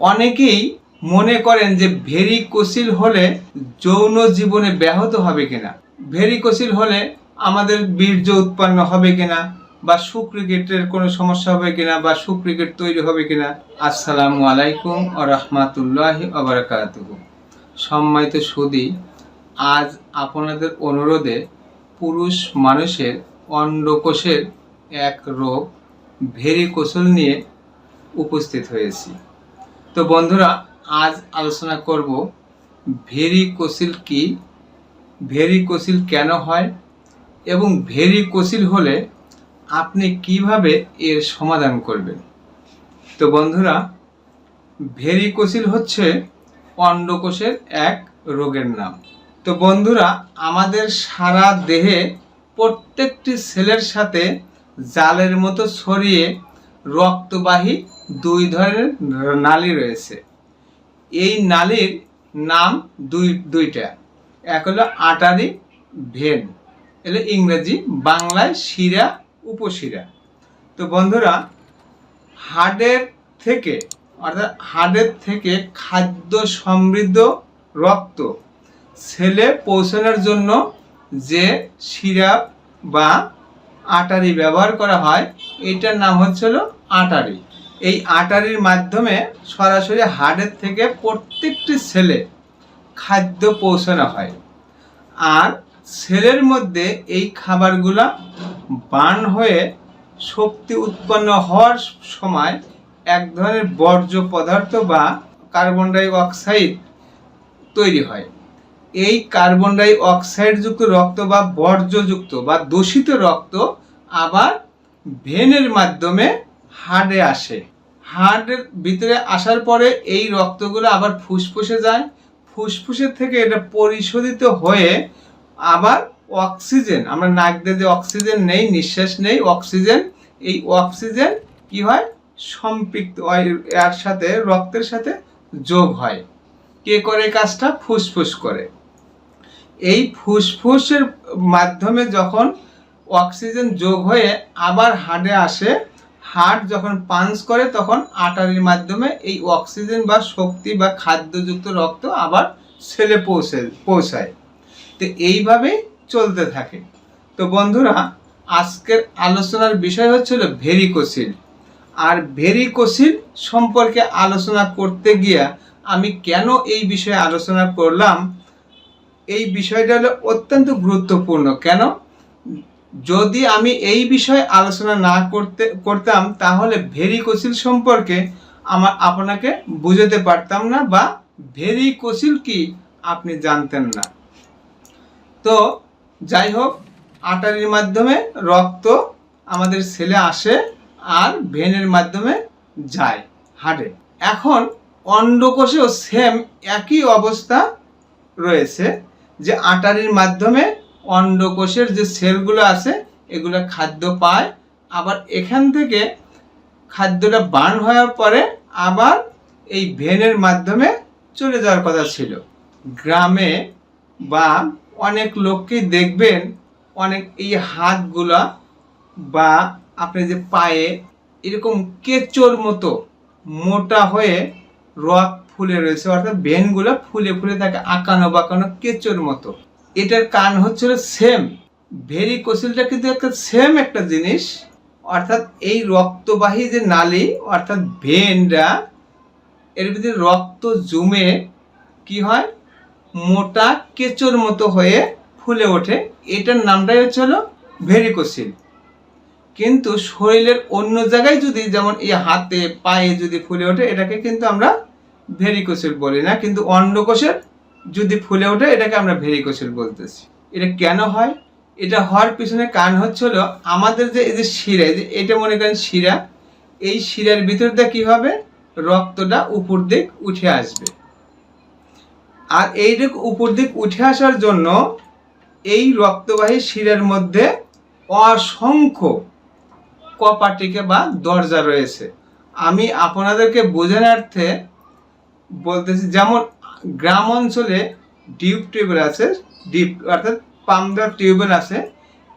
অনেকেই মনে করেন যে ভেরিকোসিল হলে যৌন জীবনে ব্যাহত হবে কিনা। ভেরিকোসিল হলে আমাদের বীর্য উৎপন্ন হবে কিনা বা সুক্রিকেটের কোনো সমস্যা হবে কিনা বা সুক্রিকেট তৈরি হবে কিনা। আসসালামু আলাইকুম ও রহমাতুল্লাহি আবরাকাতুহু সম্মানিত সুদী, আজ আপনাদের অনুরোধে পুরুষ মানুষের অন্ডকোষের এক রোগ ভেরিকোসল নিয়ে উপস্থিত হয়েছি। তো বন্ধুরা, আজ আলোচনা করব ভেরিকোসিল কি? ভেরিকোসিল কেন হয়? এবং ভেরিকোসিল হলে আপনি কীভাবে এর সমাধান করবেন? তো বন্ধুরা, ভেরিকোসিল হচ্ছে অন্ডকোষের এক রোগের নাম। তো বন্ধুরা, আমাদের সারা দেহে প্রত্যেকটি সেলের সাথে জালের মতো ছড়িয়ে রক্তবাহী দুই ধরনের নালী রয়েছে। এই নালীর নাম দুই, দুইটা। এক হলো আটারি ভেন এলে ইংরেজি বাংলায় শিরা, উপশিরা। তো বন্ধুরা হার্টের থেকে, অর্থাৎ হার্টের থেকে খাদ্য সমৃদ্ধ রক্ত ছেলে পৌঁছানোর জন্য যে শিরা বা আটারি ব্যবহার করা হয়, এটার নাম হচ্ছিল আটারি। এই আটারির মাধ্যমে সরাসরি হার্টের থেকে প্রত্যেকটি সেলে খাদ্য পৌঁছানো হয়। আর সেলের মধ্যে এই খাবারগুলা বার্ন হয়ে শক্তি উৎপন্ন হওয়ার সময় এক ধরনের বর্জ্য পদার্থ বা কার্বন ডাই অক্সাইড তৈরি হয়। এই কার্বন ডাই অক্সাইডযুক্ত রক্ত বা বর্জ্যযুক্ত বা দূষিত রক্ত আবার ভেনের মাধ্যমে হার্টে আসে। হার্টের ভিতরে আসার পরে এই রক্তগুলো আবার ফুসফুসে যায়। ফুসফুসের থেকে এটা পরিশোধিত হয়ে আবার অক্সিজেন, আমরা নাক দিয়ে যে অক্সিজেন নেই, নিঃশ্বাস নেই, অক্সিজেন, এই অক্সিজেন কি হয়? সম্পৃক্ত এর সাথে, রক্তের সাথে যোগ হয়। কে করে কাজটা? ফুসফুস করে। এই ফুসফুসের মাধ্যমে যখন অক্সিজেন যোগ হয়ে আবার হার্টে আসে হার্ট যখন পাঞ্চ করে, তখন আটারির মাধ্যমে এই অক্সিজেন বা শক্তি বা খাদ্যযুক্ত রক্ত আবার সেলে পৌঁছে, পৌঁছায়। তো এইভাবেই চলতে থাকে। তো বন্ধুরা, আজকের আলোচনার বিষয় হচ্ছিল ভেরিকোসিল আর ভেরিকোসিল সম্পর্কে আলোচনা করতে গিয়া আমি কেন এই বিষয়ে আলোচনা করলাম, এই বিষয়টা হলো অত্যন্ত গুরুত্বপূর্ণ। কেন? যদি আমি এই বিষয়ে আলোচনা না করতে, করতাম, তাহলে ভেরিকোসিল সম্পর্কে আমার আপনাকে বুঝাতে পারতাম না বা ভেরিকোসিল কি আপনি জানতেন না। তো যাই হোক, আটারির মাধ্যমে রক্ত আমাদের সেলে আসে আর ভেনের মাধ্যমে যায় হাড়ে এখন অন্ডকোষেও সেম একই অবস্থা রয়েছে যে আটারির মাধ্যমে অন্ডকোষের যে সেলগুলো আছে, এগুলো খাদ্য পায়। আবার এখান থেকে খাদ্যটা বার্ন হওয়ার পরে আবার এই ভেনের মাধ্যমে চলে যাওয়ার কথা ছিল। গ্রামে বা অনেক লোককেই দেখবেন, অনেক এই হাতগুলা বা আপনি যে পায়ে এরকম কেচোর মতো মোটা হয়ে রক ফুলে রয়েছে, অর্থাৎ ভেনগুলো ফুলে ফুলে থাকে, আঁকানো বাঁকানো কেচোর মতো। এটার কান হচ্ছিল সেম ভেরিকোসিলটা কিন্তু একটা সেম একটা জিনিস। অর্থাৎ এই রক্তবাহী যে নালী, অর্থাৎ ভেনটা, এর ভিতরে রক্ত জমে কি হয়? মোটা কেচোর মতো হয়ে ফুলে ওঠে। এটার নামটাই হচ্ছে হলো ভেরিকোসিল কিন্তু শরীরের অন্য জায়গায় যদি যেমন এই হাতে, পায়ে যদি ফুলে ওঠে, এটাকে কিন্তু আমরা ভেরিকোসিল বলি না। কিন্তু অন্ডকোষের যদি ফুলে ওঠে, এটাকে আমরা ভেরিকোসিল বলতেছি। এটা কেন হয়? এটা হওয়ার পিছনে কারণ হচ্ছিল আমাদের যে এই যে শিরা যে এটা মনে করেন শিরা, এই শিরার ভিতর দিয়ে কী হবে? রক্তটা উপর দিক উঠে আসবে। আর এই উপর দিক উঠে আসার জন্য এই রক্তবাহী শিরার মধ্যে অসংখ্য কপাটিকে বা দরজা রয়েছে। আমি আপনাদেরকে বোঝানোর্থে বলতেছি, যেমন গ্রাম অঞ্চলে ডিপ টিউবওয়েল আছে, ডিপ, অর্থাৎ পাম্প দেওয়ার টিউবওয়েল আছে।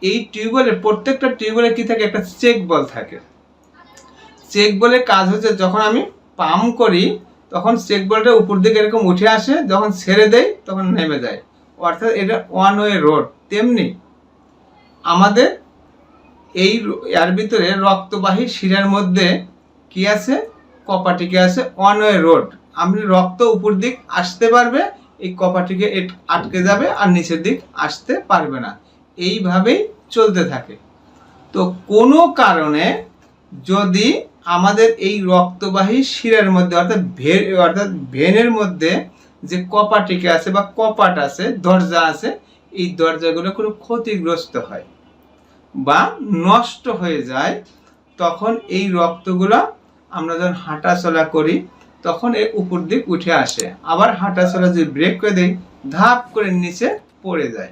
এই টিউবওয়েলে প্রত্যেকটা টিউবওয়েলে কি থাকে? একটা চেক বল থাকে। চেক বলে কাজ হচ্ছে যখন আমি পাম্প করি, তখন চেক বলটা উপর দিকে এরকম উঠে আসে, যখন ছেড়ে দেয় তখন নেমে যায়। অর্থাৎ এটা ওয়ান ওয়ে রোড, তেমনি আমাদের এই এর ভিতরে রক্তবাহী শিরার মধ্যে কি আছে? কপাটিকে আছে ওয়ান ওয়ে রোড। আপনি রক্ত উপর দিক আসতে পারবে, এই কপাটিকে আটকে যাবে আর নিচের দিক আসতে পারবে না। এইভাবেই চলতে থাকে। তো কোনো কারণে যদি আমাদের এই রক্তবাহী শিরার মধ্যে অর্থাৎ ভে, অর্থাৎ ভেনের মধ্যে যে কপাটিকে আছে বা কপাট আছে, দরজা আছে, এই দরজাগুলো কোনো ক্ষতিগ্রস্ত হয় বা নষ্ট হয়ে যায়, তখন এই রক্তগুলো আমরা যখন হাঁটাচলা করি তখন এর উপর দিক উঠে আসে। আবার হাঁটা হাঁটাচলা যদি ব্রেক করে দেই ধাপ করে নিচে পড়ে যায়।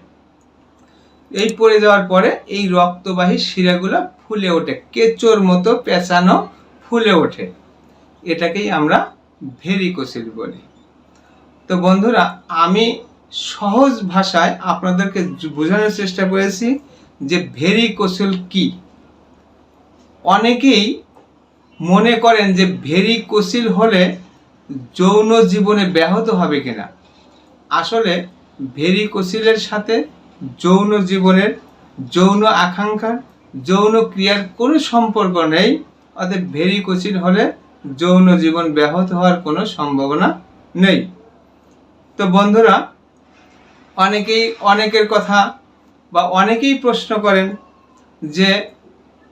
এই পড়ে যাওয়ার পরে এই রক্তবাহী শিরাগুলো ফুলে ওঠে, কেচোর মতো পেঁচানো ফুলে ওঠে। এটাকেই আমরা ভেরিকোসিল বলি। তো বন্ধুরা, আমি সহজ ভাষায় আপনাদেরকে বোঝানোর চেষ্টা করেছি যে ভেরিকোসিল কি। অনেকেই মনে করেন যে ভেরিকোসিল হলে যৌন জীবনে ব্যাহত হবে কিনা। আসলে ভেরিকোসিলের সাথে যৌন জীবনের যৌন আকাঙ্ক্ষার, যৌন ক্রিয়ার কোনো সম্পর্ক নেই, অতএব ভেরিকোসিল হলে যৌন জীবন ব্যাহত হওয়ার কোনো সম্ভাবনা নেই। তো বন্ধুরা, অনেকেই অনেকের কথা বা অনেকেই প্রশ্ন করেন যে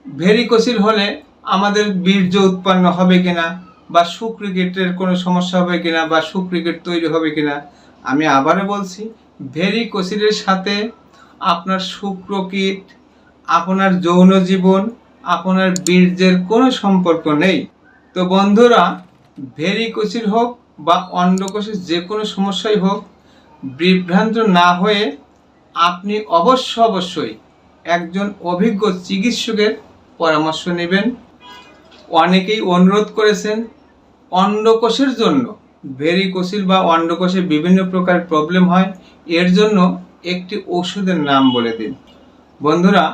ভেরিকোসিল হলে আমাদের বীর্য উৎপন্ন হবে কিনা, বা সুক্রিকেটের কোনো সমস্যা হবে কিনা, বা সুক্রিকেট তৈরি হবে কিনা, আমি আবারও বলছি, ভেরিকোসিলের সাথে আপনার শুক্রকীট আপনার যৌন জীবন, আপনার বীর্যের কোনো সম্পর্ক নেই। তো বন্ধুরা, ভেরিকোসিল হোক বা অন্ডকোষের যে কোনো সমস্যাই হোক, বিভ্রান্ত না হয়ে আপনি অবশ্য অবশ্যই একজন অভিজ্ঞ চিকিৎসকের পরামর্শ নেবেন। অনেকেই অনুরোধ করেছেন অন্ডকোষের জন্য। ভেরিকোসিল বা অন্ডকোষে বিভিন্ন প্রকার প্রবলেম হয়, এর জন্য একটি ওষুধের নাম বলে দিন। বন্ধুরা,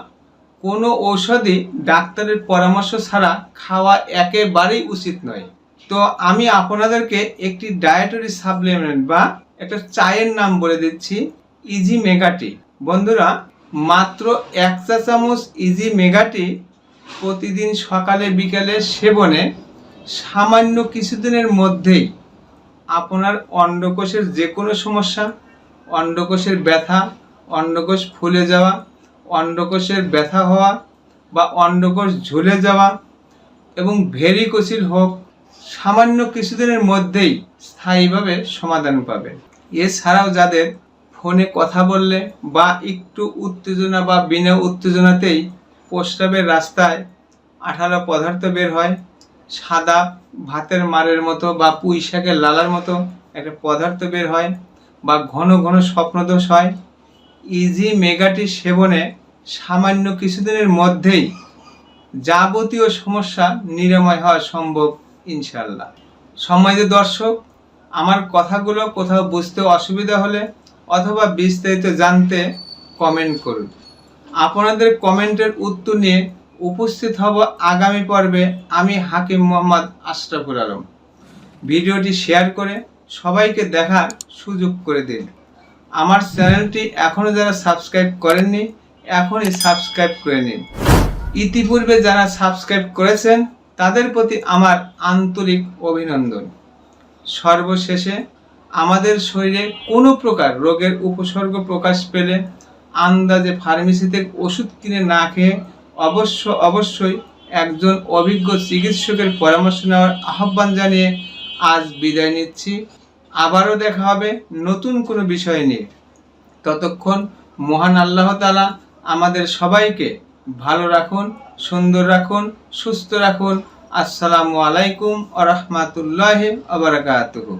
কোনো ঔষধই ডাক্তারের পরামর্শ ছাড়া খাওয়া একেবারেই উচিত নয়। তো আমি আপনাদেরকে একটি ডায়েটারি সাপ্লিমেন্ট বা একটা চায়ের নাম বলে দিচ্ছি ইজি মেগাটি বন্ধুরা, মাত্র এক চা চামচ ইজি মেগাটি প্রতিদিন সকালে, বিকালে সেবনে সামান্য কিছুদিনের মধ্যেই আপনার অন্ডকোষের যে কোনো সমস্যা, অন্ডকোষের ব্যথা, অন্ডকোষ ফুলে যাওয়া, অন্ডকোষের ব্যথা হওয়া বা অন্ডকোষ ঝুলে যাওয়া এবং ভেরিকোসিল হোক, সামান্য কিছুদিনের মধ্যেই স্থায়ীভাবে সমাধান পাবে। এছাড়াও যাদের ফোনে কথা বললে বা একটু উত্তেজনা বা বিনা উত্তেজনাতেই প্রস্রাবের রাস্তায় আঠালো পদার্থ বের হয়। সাদা ভাতের মারের মতো বা পুঁই শাকের লালার মতো একটা পদার্থ বের হয় বা ঘন ঘন স্বপ্নদোষ হয়। ইজি মেগাটি সেবনে সামান্য কিছুদিনের মধ্যেই যাবতীয় সমস্যা নিরাময় হওয়া সম্ভব ইনশাল্লাহ সম্মানিত দর্শক, আমার কথাগুলো কোথাও বুঝতে অসুবিধা হলে অথবা বিস্তারিত জানতে কমেন্ট করুন। আপনাদের কমেন্টের উত্তর নিয়ে উপস্থিত হব আগামী পর্বে আমি হাকিম মোহাম্মদ আশরাফুল আলম। ভিডিওটি শেয়ার করে সবাইকে দেখার সুযোগ করে দিন। আমার চ্যানেলটি এখনও যারা সাবস্ক্রাইব করেননি, এখনই সাবস্ক্রাইব করে নিন। ইতিপূর্বে যারা সাবস্ক্রাইব করেছেন, তাদের প্রতি আমার আন্তরিক অভিনন্দন। সর্বশেষে আমাদের শরীরে কোনো প্রকার রোগের উপসর্গ প্রকাশ পেলে আন্দাজে ফার্মেসি থেকে ওষুধ কিনে না খেয়ে অবশ্য, অবশ্যই একজন অভিজ্ঞ চিকিৎসকের পরামর্শ নেওয়ার আহ্বান জানিয়ে আজ বিদায় নিচ্ছি। আবারও দেখা হবে নতুন কোনো বিষয় নিয়ে। ততক্ষণ মহান আল্লাহ তালা আমাদের সবাইকে ভালো রাখুন, সুন্দর রাখুন, সুস্থ রাখুন। আসসালামু আলাইকুম আ রহমাতুল্লাহ আবরকাতুহ